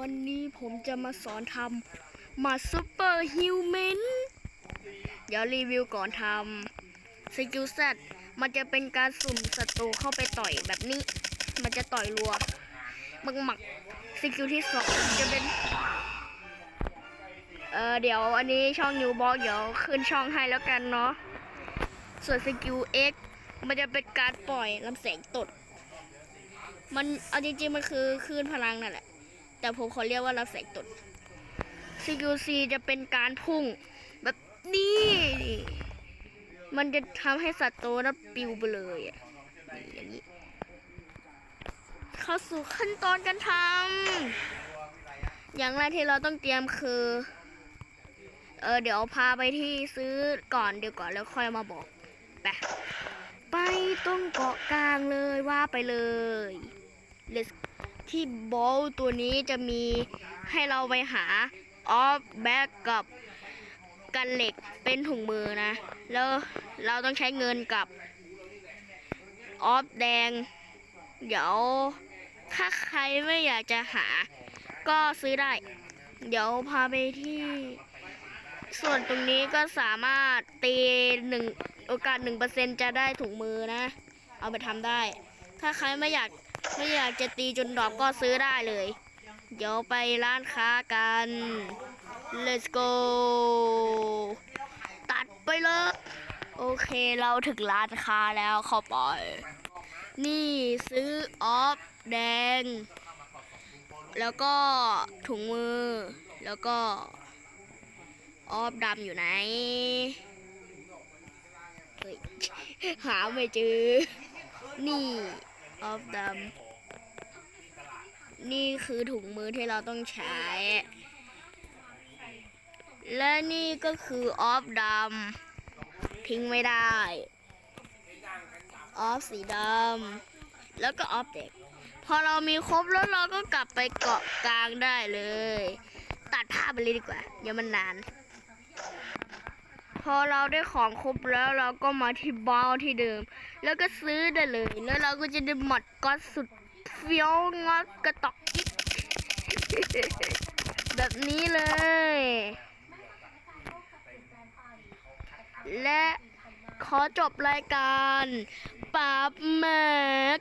วันนี้ผมจะมาสอนทำมาซูเปอร์ฮิวแมนเดี๋ยวรีวิวก่อนทำสกิลเซตมันจะเป็นการสุ่มศัตรูเข้าไปต่อยแบบนี้ มันจะต่อยรัวมักหมักสกิลที่สองจะเป็น เออเดี๋ยวอันนี้ช่องนิวบอกเดี๋ยวขึ้นช่องให้แล้วกันเนาะ ส่วนสกิล X มันจะเป็นการปล่อยลำแสงตด มันเอาจริงๆมันคือคลื่นพลังนั่นแหละ แต่ผมขอเรียกว่าลำแสงตดสกิล C จะเป็นการพุ่งแบบนี้ มันจะทำให้ศัตรูนั้นปิวไปเลยอะอย่างนี้ เข้าสู่ขั้นตอนการทำอย่างแรกที่เราต้องเตรียมคือ เออเดี๋ยวพาไปที่ซื้อก่อนเดี๋ยวก่อนแล้วค่อยมาบอก ไป ไปตรงเกาะกลางเลยว่าไปเลย Let's ที่บอลตัวนี้จะมีให้เราไปหาออฟแบ็กกับกันเหล็กเป็นถุงมือนะ แล้วเราต้องใช้เงินกับออฟแดง เดี๋ยวถ้าใครไม่อยากจะหา ก็ซื้อได้ เดี๋ยวพาไปที่ ส่วนตรงนี้ก็สามารถตีหนึ่งโอกาสหนึ่งเปอร์เซ็นจะได้ถุงมือนะ เอาไปทำได้ ถ้าใครไม่อยาก ไม่อยากจะตีจนดอปก็ซื้อได้เลย เดี๋ยวไปร้านค้ากัน let's go ตัดไปเลย โอเคเราถึงร้านค้าแล้วเข้าไป นี่ซื้อออฟแดง แล้วก็ถุงมือ แล้วก็ออฟดำอยู่ไหน หาไม่เจอ นี่ ออฟดำนี่คือถุงมือที่เราต้องใช้ และนี่ก็คือออฟดำทิ้งไม่ได้ ออฟสีดำแล้วก็ออฟเด็ก พอเรามีครบแล้วเราก็กลับไปเกาะกลางได้เลย ตัดภาพไปเลยดีกว่าอย่ามันนาน พอเราได้ของครบแล้วเราก็มาที่บ้าที่เดิม แล้วก็ซื้อได้เลย แล้วเราก็จะได้หมดก็สุดเฟี้ยวงอดกระตอกกิ๊กแบบนี้เลย และขอจบรายการปราบแม็ก